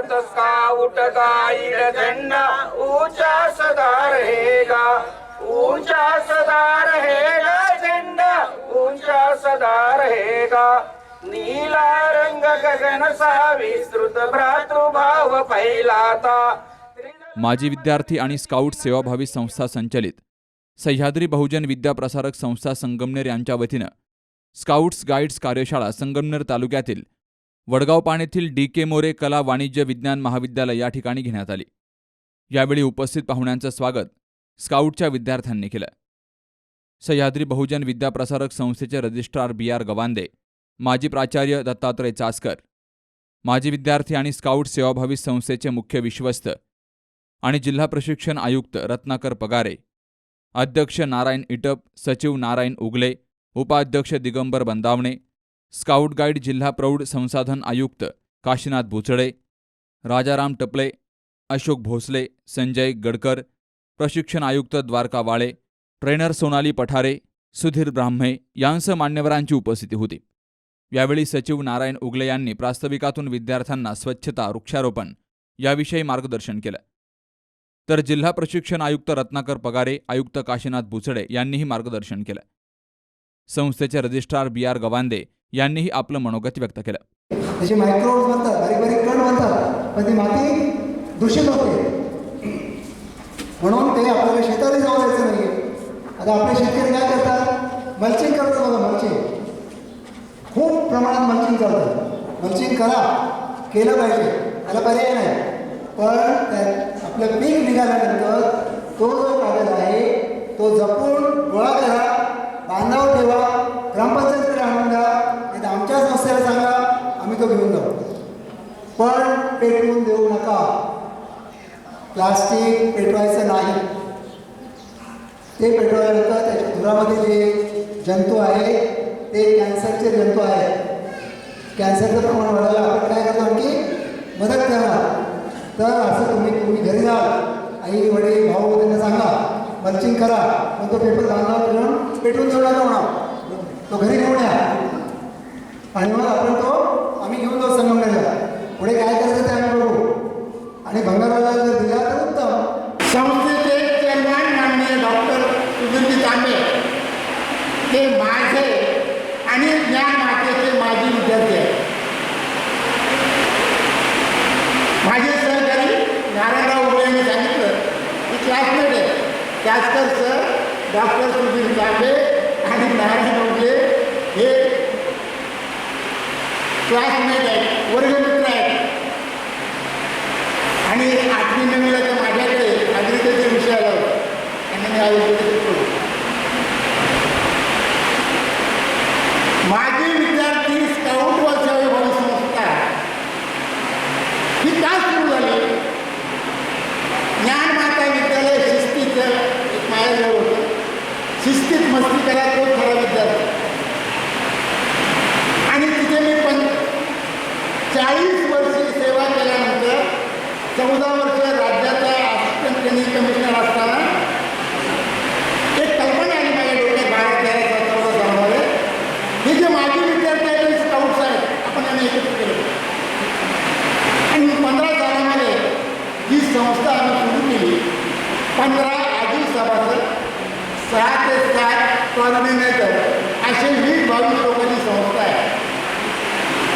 Bharat scout guide झेंडा ऊंचा सदा रहेगा ऊंचा सदा रहेगा झंडा ऊंचा सदा रहेगा नीला रंग गगन सा विस्तृत भ्रातृभाव फैलाता. माजी विद्यार्थी आणि स्काउट सेवाभावी संस्था संचलित. सह्याद्री बहुजन विद्याप्रसारक संस्था संगमनेर यांच्या वतीनं स्काउट्स गाईड्स कार्यशाळा संगमनेर तालुक्यातील वडगाव पाण्यातील डी के मोरे कला वाणिज्य विज्ञान महाविद्यालय या ठिकाणी घेण्यात आली. यावेळी उपस्थित पाहुण्यांचं स्वागत स्काउटच्या विद्यार्थ्यांनी केलं. सह्याद्री बहुजन विद्याप्रसारक संस्थेचे रजिस्ट्रार बी आर गवांदे माजी प्राचार्य दत्तात्रय चासकर माजी विद्यार्थी आणि स्काउट सेवाभावी संस्थेचे मुख्य विश्वस्त आणि जिल्हा प्रशिक्षण आयुक्त रत्नाकर पगारे अध्यक्ष नारायण इटप सचिव नारायण उगले उपाध्यक्ष दिगंबर बंदावणे स्काउट गाईड जिल्हा प्रौढ संसाधन आयुक्त काशीनाथ भुचडे राजाराम टपले अशोक भोसले संजय गडकर प्रशिक्षण आयुक्त द्वारका वाळे ट्रेनर सोनाली पठारे सुधीर ब्राह्मे यांसह मान्यवरांची उपस्थिती होती. यावेळी सचिव नारायण उगले यांनी प्रास्ताविकातून विद्यार्थ्यांना स्वच्छता वृक्षारोपण याविषयी मार्गदर्शन केलं. तर जिल्हा प्रशिक्षण आयुक्त रत्नाकर पगारे आयुक्त काशीनाथ भुचडे यांनीही मार्गदर्शन केलं. संस्थेचे रजिस्ट्रार बी आर गवांदे यांनीही आपलं मनोगत व्यक्त केलं. त्याचे मायक्रोन म्हणतात बारीक बारीक कण म्हणतात पण ती माती दूषित होते. म्हणून ते आपल्याला शेतातही जाऊ द्यायचं नाही आता आपले शेतकरी काय करतात? मल्चिंग करतात बघा मल्चिंग खूप प्रमाणात मल्चिंग करतात. मल्चिंग करा केलं पाहिजे. त्याला पर्याय नाही. पण आपलं पीक निघाल्यानंतर तो जो कागद आहे तो जपून गोळा करा बांधावर ठेवा ग्रामपंचायतकडे आणून द्या नाही तर आमच्या संस्थेला सांगा आम्ही तो घेऊन जाऊ पण पेटवून देऊ नका प्लास्टिक पेटवायचं नाही. ते पेटवल्यानंतर त्याच्या धुरामध्ये जे जंतू आहे ते कॅन्सरचे जंतू आहेत कॅन्सरचं प्रमाण वाढायला आपण काय करतो आणखी? मदत करणार. तर असं तुम्ही तुम्ही घरी जा. आई वडील भाऊ त्यांना सांगा. मल्चिंग करा. पण तो पेपर बांधावर ठेवून पेटवून देऊ नका म्हणा तो घरी घेऊन या. आणि मग आपण तो आम्ही घेऊन जाऊ संगमनेरला पुढे काय करायचं ते आम्ही बघू आणि भंगाराला जर दिला तर उत्तम संस्थेचे चेअरमॅन माननीय डॉक्टर सुगंधी तांबे हे माझे आणि ज्ञान मातेचे माजी विद्यार्थी आहेत माझे सहकारी नारायणराव उगळे यांनी सांगितलं की क्लासमेट आहे सर डॉक्टर सुधीर तांबे आणि नारायण उगळे हे क्लासमेट आहेत वर्गमित्र आहेत आणि आठवी नववीला तर माझ्याकडे अग्रितेचे विषय आला होता आणि मी आयुर्वेदिक शिकवतो. माझे विद्यार्थी स्काउट व सेवाभावी संस्था ही का सुरू झाली ज्ञानमाता विद्यालय शिस्तीचं एक माझ्याजवळ होतं शिस्तीत मस्ती करा तो खरा विद्यार्थी आणि तिथे मी पण चाळीस वर्षे सेवा केल्यानंतर चौदा वर्ष राज्याचा असिस्टंट ट्रेनिंग कमिशनर असताना एक कल्पना आली माझ्या डोक्यात बारा तेरा चौदा सालामध्ये हे जे माजी विद्यार्थी आहेत ते स्काउट्स आहेत आपण यांना एकत्र केलं आणि पंधरा सालामध्ये ही संस्था आम्ही सुरू केली पंधरा आधी सभासद सहा ते सात कोऑर्डिनेटर असे वीस बावीस लोकांची संस्था आहे.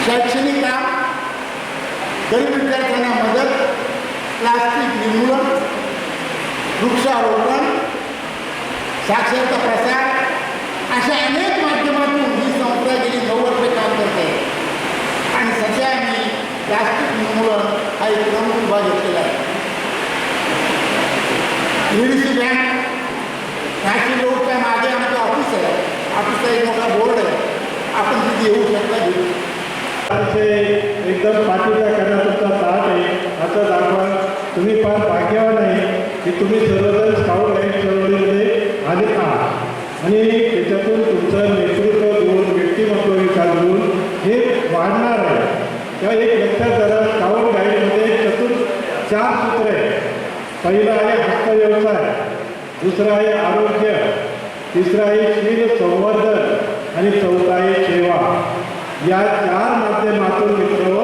शैक्षणिक काम गरीब विद्यार्थ्यांना मदत प्लास्टिक निर्मूलन वृक्षारोपण साक्षरता प्रसार अशा अनेक माध्यमातून ही संस्था गेली नऊ वर्ष काम करते आणि सध्या आम्ही प्लास्टिक निर्मूलन हा एक प्रमुख उभा घेतलेला आहे. बँक नॅशनल रोडच्या आहे ऑफिसचा एक मोठा बोर्ड आहे. आपण तिथे येऊ शकता घेऊ अतिशय एकदम पाठीचा करणं तुमचा साथ आहे. असं दाखवा. तुम्ही फार भाग्यवान आहे की तुम्ही सर्वजण स्काउट गाईड चळवळीमध्ये आले आहात. आणि त्याच्यातून तुमचं नेतृत्व गुण व्यक्तिमत्व विकास गुण हे वाढणार आहे. तेव्हा एक लक्षात धरा स्काउट गाईडमध्ये चतुर्थ चार सूत्र आहे पहिलं आहे हस्तव्यवसाय. दुसरं आहे आरोग्य. तिसरं आहे शील संवर्धन आणि चौथं आहे सेवा. या चार माध्यमातून मित्र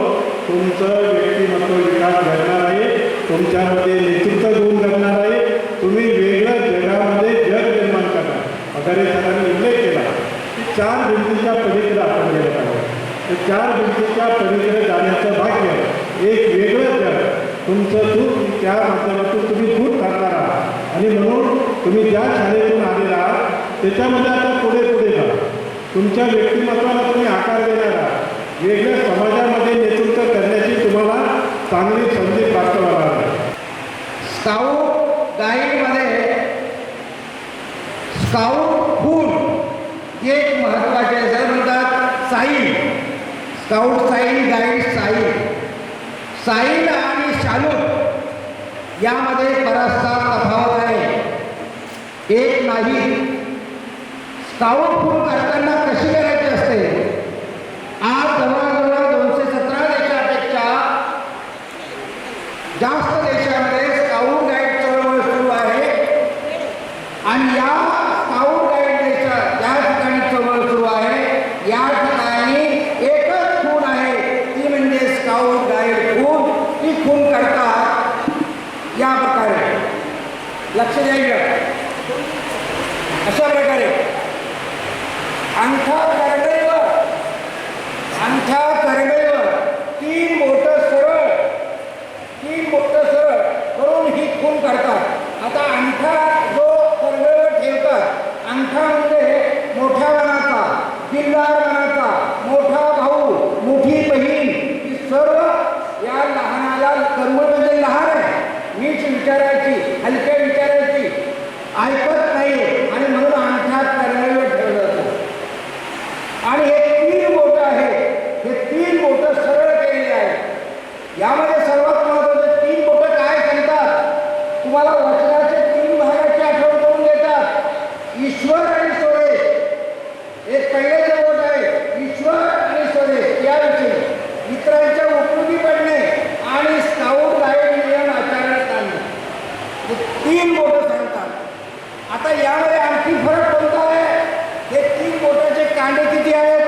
तुमचं व्यक्तिमत्व विकास घडणार आहे तुमच्यामध्ये नेतृत्व गुण घडणार आहे तुम्ही वेगळं जगामध्ये जग निर्माण करणार. वगैरे सरांनी उल्लेख केला. की चार भिंतीच्या पलीकडे आपण गेलं पाहिजे चार भिंतीच्या पलीकडे जाण्याचं भाग्य एक वेगळं जग. तुमचं दूध त्या माध्यमातून तुम्ही दूध करणार आहात. आणि म्हणून तुम्ही ज्या शाळेतून आलेला आहात त्याच्यामध्ये आता पुढे पुढे जा. तुमच्या व्यक्तिमत्वाला तुम्ही आकार देणारा वेगळ्या समाजामध्ये नेतृत्व करण्याची तुम्हाला चांगली संधी प्राप्त होणार आहे. स्काउट गाईडमध्ये स्काउट फूल हे एक महत्त्वाचे आहे. जर म्हणतात साईल स्काउट साईल गाईड साईल साईल आणि शालूट यामध्ये बराचसा तफावत आहे. एक नाही स्काउट फूड करताना कशी करायची असते? आज जवळजवळ दोनशे सतरा देशापेक्षा जास्त देशामध्ये स्काउट गाईड चळवळ सुरू आहे. आणि या स्काउट गाईड देशा ज्या ठिकाणी चळवळ सुरू आहे. या ठिकाणी एकच खून आहे. ती म्हणजे स्काउट गाईड खून. ती खून करतात. या प्रकारे. लक्ष द्यायचं. अशा प्रकारे. अंगठा करगळीवर अंगठा करगळीवर तीन मोठं सरळ. तीन मोठं सरळ. करून ही खून करतात. आता अंगठा जो करडईवर ठेवतात अंगठा म्हणजे मोठ्या मनाचा किल्लार मनाचा मोठा भाऊ मोठी बहीण ही सर्व या लहानाला कर्म म्हणजे लहान आहे नीच विचारायची हलक्या विचारायची ऐकत नाही आणि म्हणून अंगठा करडईवर ठेवलं जातं आणि हे तीन बोटं आहेत हे तीन बोटं सरळ केलेली आहेत यामध्ये सर्वात महत्त्वाचे तीन बोटं काय सांगतात तुम्हाला वचनाचे तीन भागाची आठवण करून देतात ईश्वर आणि स्वदेश एक पहिल्याचे बोट आहे ईश्वर आणि स्वदेश याविषयी इतरांच्या उपयोगी पडणे आणि स्काउट गाईड नियम आचरणात आणणे हे तीन बोटं सांगतात आता यामध्ये आणखी फरक कोणता आहे हे तीन बोटाचे कांडे किती आहेत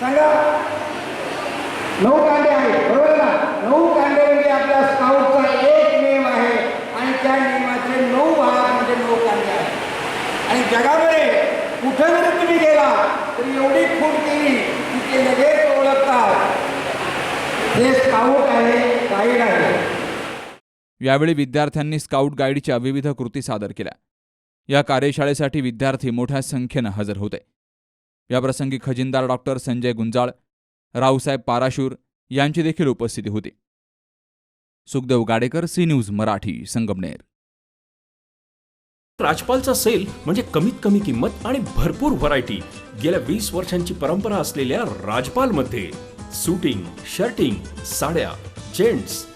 सांगा नऊ कांडे आहेत बरोबर आहे ना नऊ कांडे म्हणजे आपल्या स्काउटचा एक नियम आहे आणि त्या नियमाचे नऊ भाग म्हणजे नऊ कांडे आहेत आणि जगामध्ये कुठं जरी तुम्ही गेला तरी एवढी फूट केली की ते लगेच ओळखतात हे स्काउट आहे गाईड आहे यावेळी विद्यार्थ्यांनी स्काउट गाईडच्या विविध कृती सादर केल्या. या कार्यशाळेसाठी विद्यार्थी मोठ्या संख्येनं हजर होते. याप्रसंगी खजिनदार डॉक्टर संजय गुंजाळ रावसाहेब पाराशूर यांची देखील उपस्थिती होती. Sukhdev Gadekar C news Marathi Sangamner. राजपालचा sale म्हणजे कमीत कमी किंमत आणि भरपूर व्हरायटी गेल्या वीस वर्षांची परंपरा असलेल्या राजपालमध्ये सुटिंग शर्टिंग साड्या जेंट्स